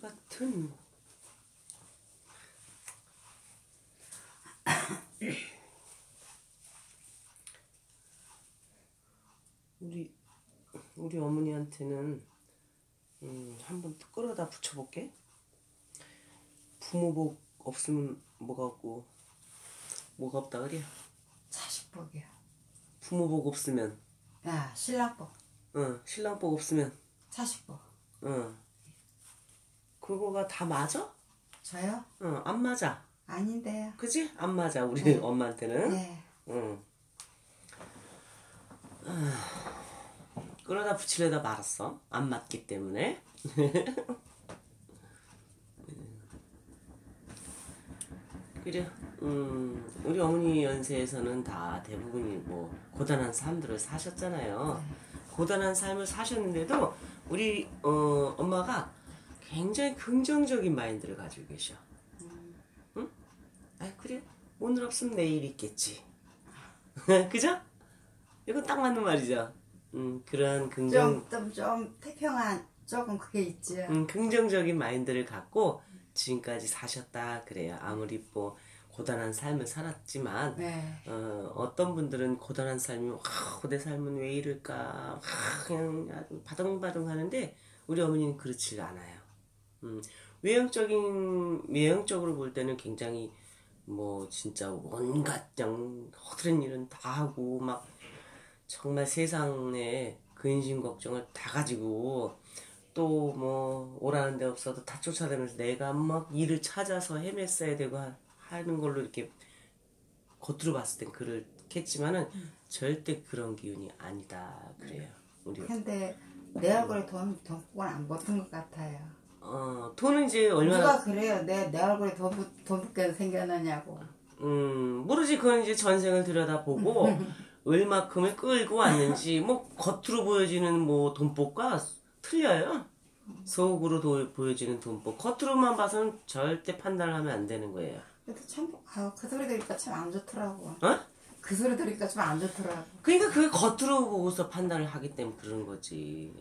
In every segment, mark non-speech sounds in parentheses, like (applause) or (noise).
같은 (coughs) 우리 우리 어머니한테는 음, 한번 끌어다 붙여볼게. 부모복 없으면 뭐가 없고 뭐가 없다 그래. 자식복이야. 부모복 없으면 야 신랑복, 응 신랑복 없으면 자식복. 응 그거가 다 맞아? 저요? 응안 맞아. 아닌데요. 그지? 안 맞아 우리 네. 엄마한테는. 네. 응. 아, 끌어다 붙이려다 말았어. 안 맞기 때문에. (laughs) 그래, 음, 우리 어머니 연세에서는 다 대부분이 뭐 고단한 삶들을 사셨잖아요. 고단한 삶을 사셨는데도 우리 어, 엄마가 굉장히 긍정적인 마인드를 가지고 계셔. 응? 아 그래 오늘 없으면 내일 있겠지. (laughs) 그죠? 이거 딱 맞는 말이죠. 음, 그런 긍정, 좀좀 좀 태평한 조금 그게 있지. 음, 긍정적인 마인드를 갖고 지금까지 사셨다 그래요. 아무리 뭐 고단한 삶을 살았지만 네. 어, 어떤 분들은 고단한 삶이 와, 내 삶은 왜 이럴까 와, 그냥 바등바등 하는데 우리 어머니는 그렇지 않아요. 음, 외형적인 외형적으로 볼 때는 굉장히 뭐 진짜 온갖 그냥 허드렛 일은 다 하고 막 정말 세상에 근심 걱정을 다 가지고 또 뭐 오라는 데 없어도 다 쫓아다니면서 내가 막 일을 찾아서 헤맸어야 되고 하- 하는 걸로 이렇게 겉으로 봤을 땐 그렇겠지만은 절대 그런 기운이 아니다. 그래요. 우리 근데 내 얼굴에 돈 돈복은 안 붙은 것 같아요. 어 돈은 이제 얼마나 누가 그래요? 내 내 얼굴에 돈, 붙- 돈 붙게 생겨나냐고. 음, 모르지. 그건 이제 전생을 들여다보고, (laughs) 얼마큼을 끌고 왔는지, 뭐, 겉으로 보여지는 뭐, 돈복과 틀려요. 속으로 도- 보여지는 돈복. 겉으로만 봐서는 절대 판단을 하면 안 되는 거예요. 근데 참, 아, 그 소리 들으니까 참 안 좋더라고. 어? 그 소리 들으니까 좀 안 좋더라고. 그러니까 그게 겉으로 보고서 판단을 하기 때문에 그런 거지.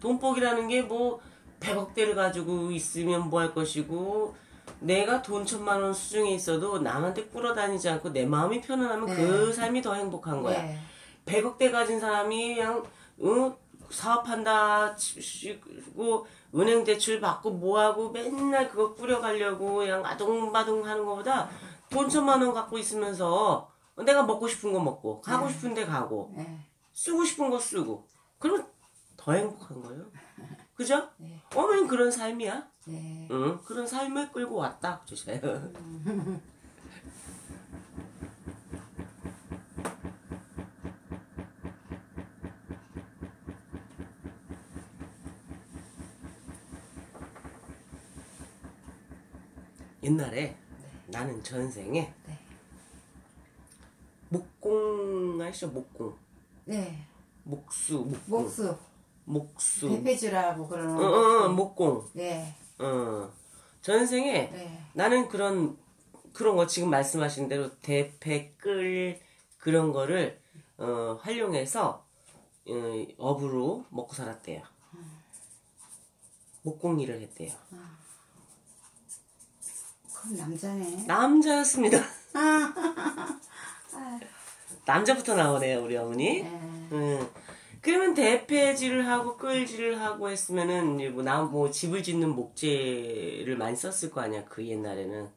돈복이라는 게 뭐, 100억대를 가지고 있으면 뭐 할 것이고, 내가 돈 천만 원 수중에 있어도 남한테 꾸러다니지 않고 내 마음이 편안하면 네. 그 삶이 더 행복한 거야. 네. 100억대 가진 사람이 그냥 어? 사업한다 치고 은행 대출 받고 뭐하고 맨날 그거 꾸려가려고 그냥 아둥바둥 하는 것보다 돈 천만 원 갖고 있으면서 내가 먹고 싶은 거 먹고 가고 싶은 데 가고 네. 쓰고 싶은 거 쓰고 그러면 더 행복한 거예요. (laughs) 그죠? 네. 어머니 그런 삶이야. 네. 응, 그런 삶을 끌고 왔다. 주세요. (laughs) 옛날에 나는 전생에 네. 목공 아시죠? 목공. 네. 목수, 목공. 목수. 목수. 대패주라고 그러는 어, 어, 어, 목공. 네. 어. 전생에 네. 나는 그런 그런 거 지금 말씀하신 대로 대패 끌 그런 거를 어, 활용해서 어, 업으로 먹고 살았대요. 목공 일을 했대요. 그럼 남자네. 남자였습니다. 아. (laughs) 남자부터 나오네요, 우리 어머니. 네. 음. 그러면 대패질을 하고 끌질을 하고 했으면은 뭐 나뭐 집을 짓는 목재를 많이 썼을 거 아니야 그 옛날에는.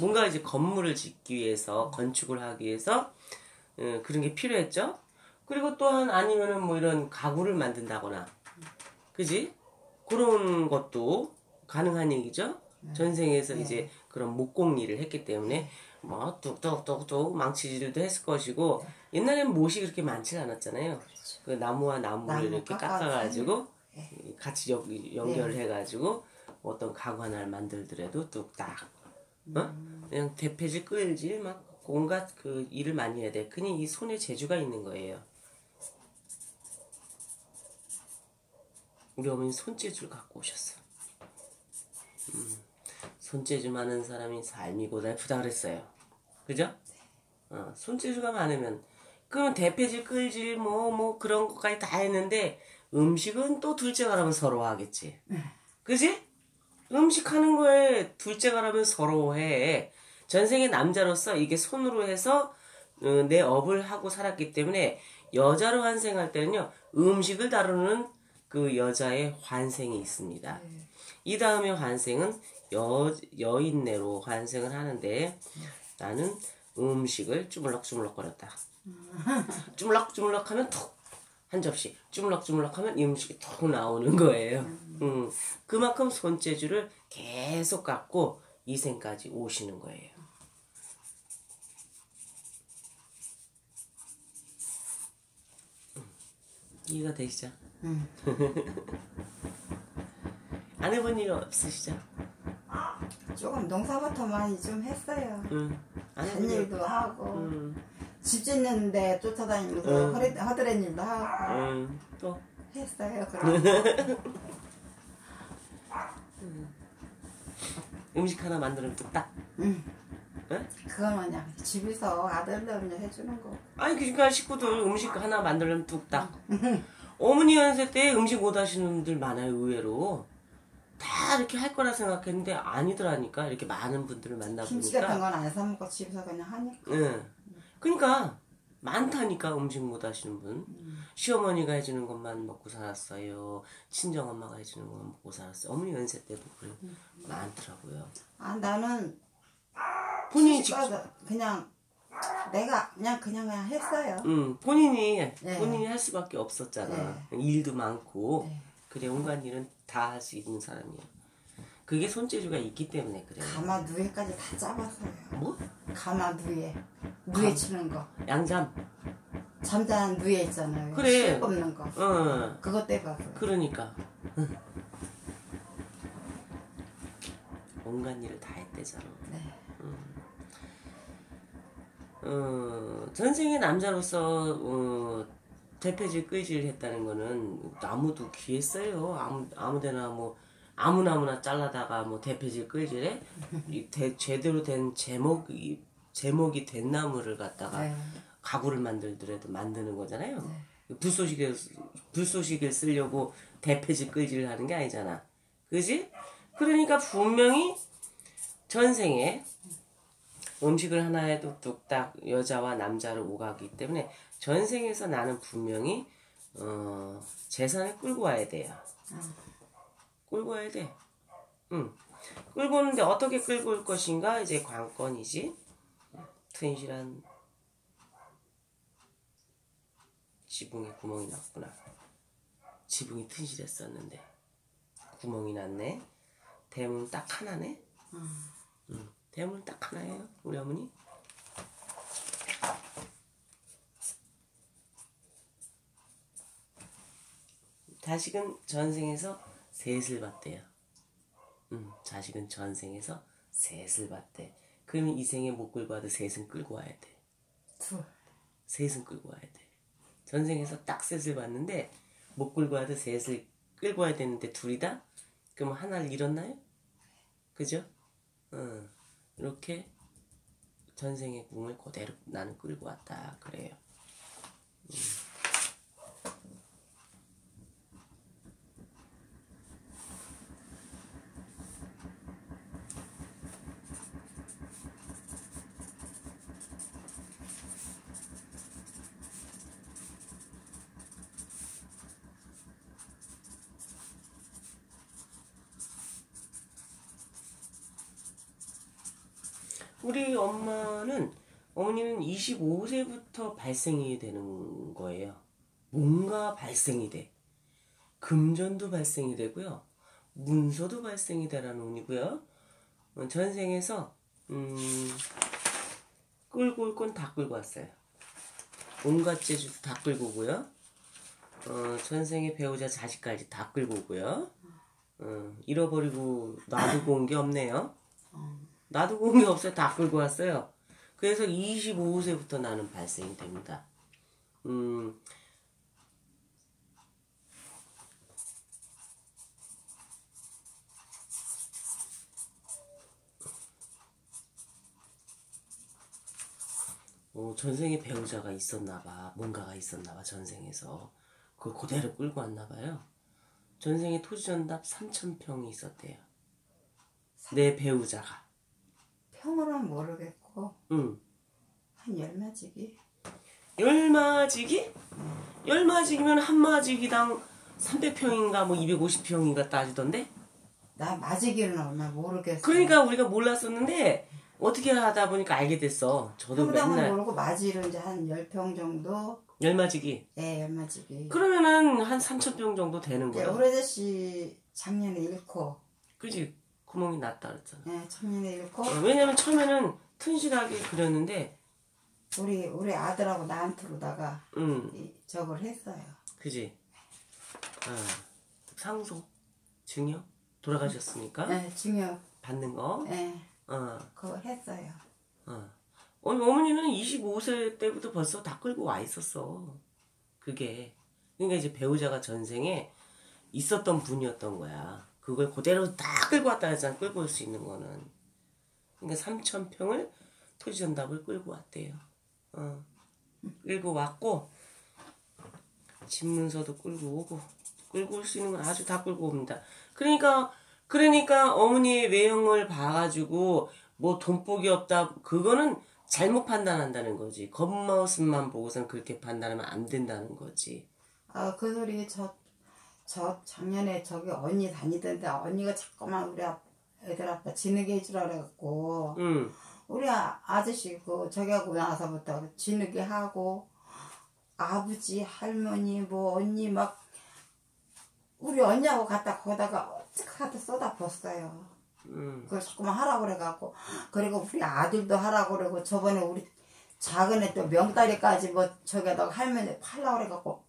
뭔가 이제 건물을 짓기 위해서 건축을 하기 위해서 음, 그런 게 필요했죠. 그리고 또한 아니면은 뭐 이런 가구를 만든다거나. 그지? 그런 것도 가능한 얘기죠. 전생에서 이제 그런 목공 일을 했기 때문에 뭐 뚝뚝뚝뚝 망치질도 했을 것이고 옛날에는 못이 그렇게 많지 않았잖아요. 그 나무와 나무를 나무 이렇게 깎아가지고 같이 여, 연결해가지고 어떤 가구 하나를 만들더라도 뚝딱 어? 그냥 대패질 끌질 막 온갖 그 일을 많이 해야 돼. 그니 이 손에 재주가 있는 거예요. 우리 어머니 손재주를 갖고 오셨어. 음, 손재주 많은 사람이 삶이 고달프다 그랬어요. 그죠? 어, 손재주가 많으면 그러면 대패질 끌질 뭐뭐 그런 것까지 다 했는데 음식은 또 둘째가라면 서러워하겠지. 그지? 음식 하는 거에 둘째가라면 서러워해. 전생의 남자로서 이게 손으로 해서 어, 내 업을 하고 살았기 때문에 여자로 환생할 때는요 음식을 다루는 그 여자의 환생이 있습니다. 이 다음에 환생은 여 여인네로 환생을 하는데 나는 음식을 주물럭주물럭거렸다. 주물럭주물럭 하면 툭한 접시 주물럭주물럭 하면 이 음식이 툭 나오는 거예요. 음, 그만큼 손재주를 계속 갖고 이 생까지 오시는 거예요. 음, 이해가 되시죠? 응. 안 해본 일 없으시죠? 조금 농사부터 많이 좀 했어요. 응. 안 해본 일. 밭일도 하고 음, 집 짓는데 쫓아다니면서 응. 허리 허드렛 일도 하고 음, 또 했어요. 그럼 음식 하나 만들면 뚝딱. 응. 응? 그건 그냥 집에서 아들들 해주는 거. 아니 그러니까 식구들 음식 하나 만들려면 뚝딱. 어머니 연세 때 음식 못 하시는 분들 많아요 의외로. 다 이렇게 할 거라 생각했는데 아니더라니까 이렇게 많은 분들을 김치 같은 만나보니까. 건안 사 먹고 집에서 그냥 하니까. 응. 그러니까 많다니까 음식 못 하시는 분. 시어머니가 해주는 것만 먹고 살았어요. 친정 엄마가 해주는 것만 먹고 살았어요. 어머니 연세 때도 그래 많더라고요. 아 나는 본인이 직접 그냥 내가 그냥 그냥 그냥 했어요. 응, 본인이 네. 본인이 할 수밖에 없었잖아. 일도 많고 네. 그래 온갖 일은 다 할 수 있는 사람이야. 그게 손재주가 있기 때문에 그래. 가마 누에까지 다 짜봤어요. 뭐? 가마 누에 누에 치는 거 양잠. 잠자는 누에 있잖아요. 그래. 실 뽑는 거 어. 그거 떼봤어요. 그러니까. 응. (laughs) 온갖 일을 다 했대잖아. 네. 어, 전생의 남자로서 어, 대패질 끌질 했다는 거는 아무도 귀했어요. 아무 아무데나 뭐 아무나무나 잘라다가 뭐 대패질 끌질해 이 대, 제대로 된 제목이 제목이 된 나무를 갖다가 네. 가구를 만들더라도 만드는 거잖아요. 불쏘시개 불쏘시개를 쓰려고 대패질 끌질을 하는 게 아니잖아. 그지? 그러니까 분명히 전생에 음식을 하나 해도 뚝딱 여자와 남자를 오가기 때문에 전생에서 나는 분명히 어, 재산을 끌고 와야 돼요. 끌고 와야 돼. 응. 끌고 오는데 어떻게 끌고 올 것인가 이제 관건이지. 튼실한 지붕에 구멍이 났구나. 지붕이 튼실했었는데 구멍이 났네. 대문 딱 하나네. 응. 대문 딱 하나예요, 우리 어머니. 자식은 전생에서 셋을 봤대요. 응, 자식은 전생에서 셋을 봤대. 그러면 이 생에 못 끌고 와도 셋은 끌고 와야 돼. 둘. 셋은 끌고 와야 돼. 전생에서 딱 셋을 봤는데 못 끌고 와도 셋을 끌고 와야 되는데 둘이다? 그럼 하나를 잃었나요? 그죠? 어, 이렇게 전생의 궁을 그대로 나는 끌고 왔다 그래요. 우리 엄마는 어머니는 25세부터 발생이 되는 거예요. 뭔가 발생이 돼. 금전도 발생이 되고요. 문서도 발생이 되라는 의미고요. 어, 전생에서 음, 끌고 올 건 다 끌고 왔어요. 온갖 재주도 다 끌고 오고요. 어, 전생의 배우자 자식까지 다 끌고 오고요. 어, 잃어버리고 놔두고 온 게 없네요. 온게 없어요. 다 끌고 왔어요. 그래서 25세부터 나는 발생이 됩니다. 음, 어, 전생에 배우자가 있었나 봐. 뭔가가 있었나 봐. 전생에서. 그걸 그대로 끌고 왔나 봐요. 전생에 토지 전답 3천 평이 있었대요. 내 배우자가. 평으로는 모르겠고 응. 한 열마지기 열마지기? 열마지기면 한 마지기당 300평인가 뭐 250평인가 따지던데? 나 마지기는 얼마 모르겠어. 그러니까 우리가 몰랐었는데 어떻게 하다 보니까 알게 됐어. 저도 평당은 맨날 모르고 마지를 이제 한열평 정도. 열마지기. 예, 열마지기. 그러면은 한 3,000평 정도 되는 예, 거야. 우리 아저씨 작년에 잃고, 그지? 구멍이 났다 그랬잖아. 예, 작년에 잃고, 어, 왜냐면 처음에는 튼실하게 그렸는데, 우리 우리 아들하고 나한테로다가 음, 이, 저걸 했어요. 그지? 어, 상속, 증여, 돌아가셨으니까 예, 중요. 받는 거. 예, 어, 그거 했어요. 어. 어머, 어머니는 25세 때부터 벌써 다 끌고 와 있었어. 그게. 그러니까 이제 배우자가 전생에 있었던 분이었던 거야. 그걸 그대로 다 끌고 왔다 했잖아. 끌고 올 수 있는 거는. 그러니까 3,000평을 토지 전답을 끌고 왔대요. 어. 끌고 왔고, 집문서도 끌고 오고, 끌고 올 수 있는 건 아주 다 끌고 옵니다. 그러니까, 그러니까 어머니의 외형을 봐가지고, 뭐 돈복이 없다, 그거는 잘못 판단한다는 거지. 겉모습만 보고선 그렇게 판단하면 안 된다는 거지. 아, 그 소리 저, 저 작년에 저기 언니 다니던데 언니가 자꾸만 우리 아- 애들 아빠 지느게 해주라 그래갖고 응, 우리 아, 아저씨 그 저기 하고 나서부터 지느게 하고 아버지 할머니 뭐 언니 막 우리 언니하고 갔다 거다가 갖다 쏟아붓어요. 응, 그걸 자꾸만 하라고 그래갖고 그리고 우리 아들도 하라고 그러고 저번에 우리 작은 애 또 명다리까지 뭐 저기다가 할머니 팔라고 그래갖고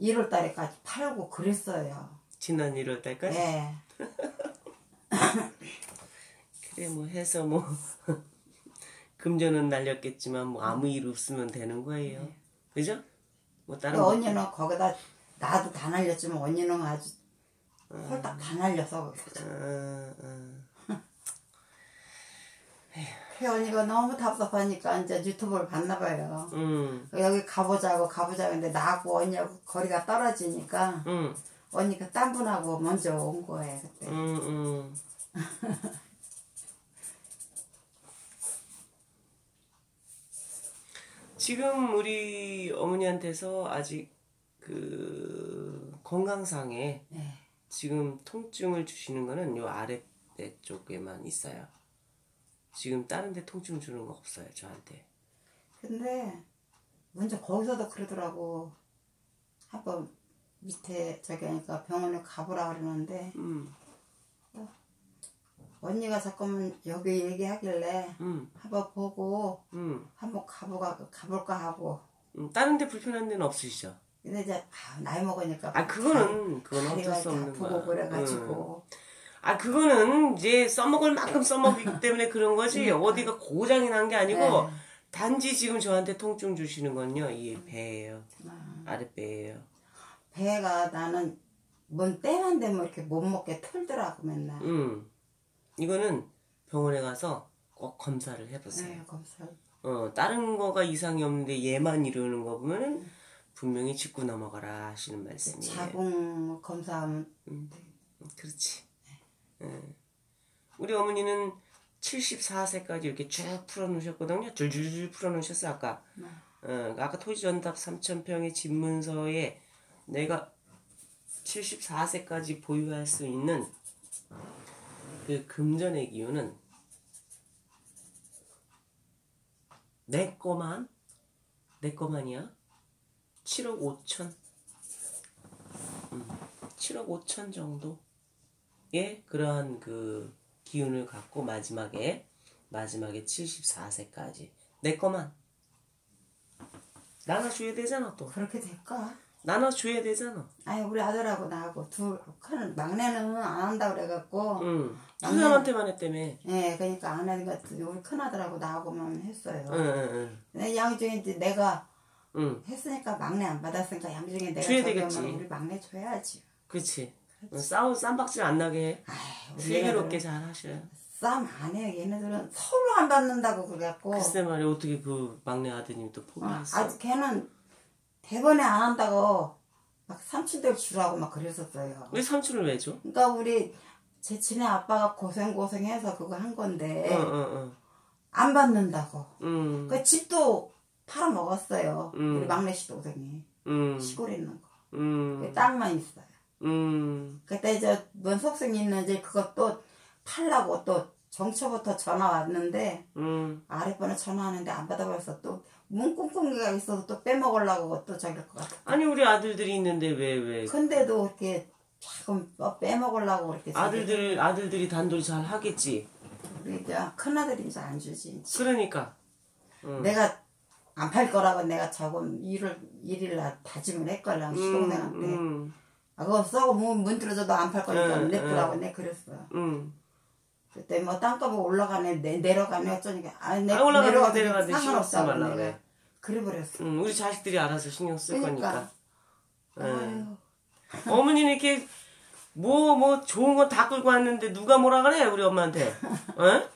1월 달에까지 팔고 그랬어요. 지난 1월 달까지? 예. (laughs) 그래, 뭐 해서 뭐, (laughs) 금전은 날렸겠지만 뭐 아무 일 없으면 되는 거예요. 그죠? 뭐 다른. 언니는 거기다 나도 다 날렸지만 언니는 아주 홀딱 다 날려서 어, 어. (laughs) 그 언니가 너무 답답하니까 이제 유튜브를 봤나 봐요. 응, 여기 가보자고 가보자고 근데 나하고 언니하고 거리가 떨어지니까 응, 언니가 딴 분하고 먼저 온 거예요 그때. 응, 응. (laughs) 지금 우리 어머니한테서 아직 그 건강상에 네. 지금 통증을 주시는 거는 요 아랫배 쪽에만 있어요. 지금 다른 데 통증 주는 거 없어요, 저한테. 근데 먼저 거기서도 그러더라고. 한번 밑에 저기 하니까 병원에 가보라 그러는데 음, 언니가 자꾸만 여기 얘기하길래 음, 한번 보고 음. 한번 가보가 가볼까 하고. 음, 다른 데 불편한 데는 없으시죠? 근데 이제 아, 나이 먹으니까 아, 그거는, 그건 어쩔 수 없는 아프고 거야. 음. 그래가지고 아, 그거는 이제 써먹을 만큼 써먹기 (laughs) 때문에 그런 거지. 어디가 고장이 난 게 아니고, 네. 단지 지금 저한테 통증 주시는 건요, 이 배예요. 아. 아랫배예요. 배가 나는 뭔 때만 되면 이렇게 못 먹게 틀더라고 맨날. 음. 이거는 병원에 가서 꼭 검사를 해보세요. 네, 검사. 어, 다른 거가 이상이 없는데 얘만 이러는 거 보면은 분명히 짚고 넘어가라 하시는 말씀이에요. 자궁 검사하면 그렇지. 예. 우리 어머니는 74세까지 이렇게 쭉 풀어놓으셨거든요. 줄줄줄 풀어놓으셨어요, 아까. 어, 아까 토지전답 3,000평의 집문서에 내가 74세까지 보유할 수 있는 그 금전의 기운은 내 거만, 내 거만이야. 7억 5천. 음, 7억 5천 정도의 그러한 그 기운을 갖고 마지막에 마지막에 74세까지 내 거만 나눠줘야 되잖아 또 그렇게 될까? 나눠줘야 되잖아 아니 우리 아들하고 나하고 둘 큰 막내는 안 한다 그래갖고 응. 두 사람한테만 했다며 예 그러니까 안 하니까 우리 큰 아들하고 나하고만 했어요. 응응응 근데 양중에 이제 내가 응. 했으니까 막내 안 받았으니까 양중에 내가 줘야 되겠지. 우리 막내 줘야지. 그치 싸우 쌈박질 안 나게 슬기롭게 잘 하셔요 싸움 안 해요. 얘네들은 서로 안 받는다고 그래갖고 글쎄 말이야 어떻게 그 막내 아드님 또 어, 포기했어 아직 걔는 대번에 안 한다고 막 삼촌들 주라고 막 그랬었어요. 왜 삼촌을 왜 줘? 그러니까 우리 제 친애 아빠가 고생 고생해서 그거 한 건데 어, 어, 어. 안 받는다고. 음, 그 집도 팔아 먹었어요. 음. 우리 막내 씨 동생이 음, 시골에 있는 거. 음, 그 땅만 있어요. 음, 그때 저뭔 속성이 있는지 그것도 팔라고 또 정처부터 전화 왔는데 음. 아랫번에 전화하는데 안 받아버려서 또 문꽁꽁이가 있어서 또 빼먹으려고 또 저길 것 같아. 아니 우리 아들들이 있는데 왜 왜? 근데도 이렇게 조금 뭐 빼먹으려고 이렇게 아들들 아들들이 단돌이 잘 하겠지. 우리 이제 큰아들이 이제 안 주지. 그러니까. 응. 내가 안 팔 거라고 내가 조금 일을 일일 날 다짐을 했걸랑 시동생한테. 음, 아 그거 써고 문, 문 들어줘도 안 팔 거니까 응, 냅두라고 내 그랬어. 음. 그때 뭐 땅값이 올라가네 내, 내려가네 어쩌니까 아, 내, 아, 올라가네, 내려가네, 쓰지 상관없다고 내가 그래. 그래 버렸어. 음, 우리 자식들이 알아서 신경 쓸 그러니까. 거니까. 아유, 어머니는 이렇게 뭐뭐 좋은 건다 끌고 왔는데 누가 뭐라 그래 우리 엄마한테. 어?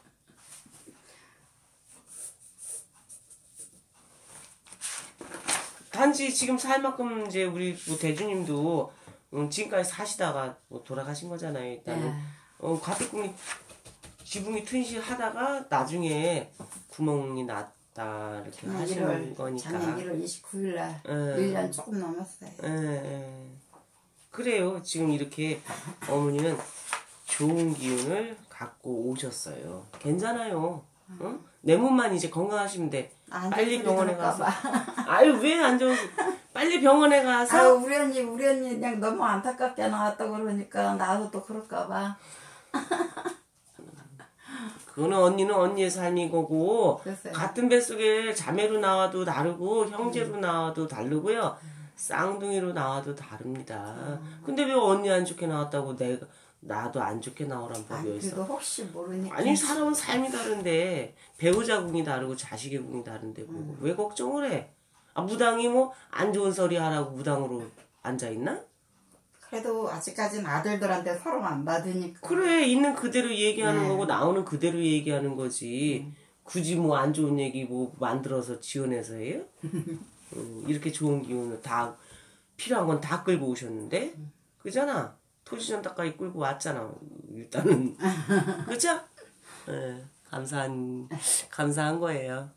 단지 지금 살 만큼 이제 우리 뭐 대주님도 음, 지금까지 사시다가 뭐 돌아가신 거잖아요. 일단은 네. 어, 과태kum이 지붕이 튼실하다가 나중에 구멍이 났다 이렇게 하시는 1월 거니까. 작년 1월 29일 날 예. 1년 조금 넘었어요. 예, 예. 그래요. 지금 이렇게 어머니는 좋은 기운을 갖고 오셨어요. 괜찮아요. 응? 내 몸만 이제 건강하시면 돼. 안 빨리 병원에 가서. 봐. 아유 왜 안 좋은? 빨리 병원에 아유 가서. 우리 언니 우리 언니 그냥 너무 안타깝게 나왔다 그러니까 나도 또 그럴까 봐. (laughs) 그거는 언니는 언니의 삶이 거고 글쎄요. 같은 뱃속에 자매로 나와도 다르고 형제로 나와도 다르고요. 쌍둥이로 나와도 다릅니다. 근데 왜 언니 안 좋게 나왔다고 내가 나도 안 좋게 나오란 법이 아니 어딨어? 그래도 혹시 모르니까. 아니 사람은 삶이 다른데 배우자 궁이 다르고 자식의 궁이 다른데 뭐왜 걱정을 해? 아 무당이 뭐 안 좋은 소리 하라고 무당으로 앉아 있나? 그래도 아직까지는 아들들한테 서로 안 받으니까. 그래 있는 그대로 얘기하는 거고 나오는 그대로 얘기하는 거지. 굳이 뭐 안 좋은 얘기 뭐 만들어서 지어내서 해요? (laughs) 음, 이렇게 좋은 기운을 다 필요한 건 다 끌고 오셨는데 그잖아. 토지전답까지 끌고 왔잖아. 일단은 (laughs) 그죠? 예, 감사한 감사한 거예요.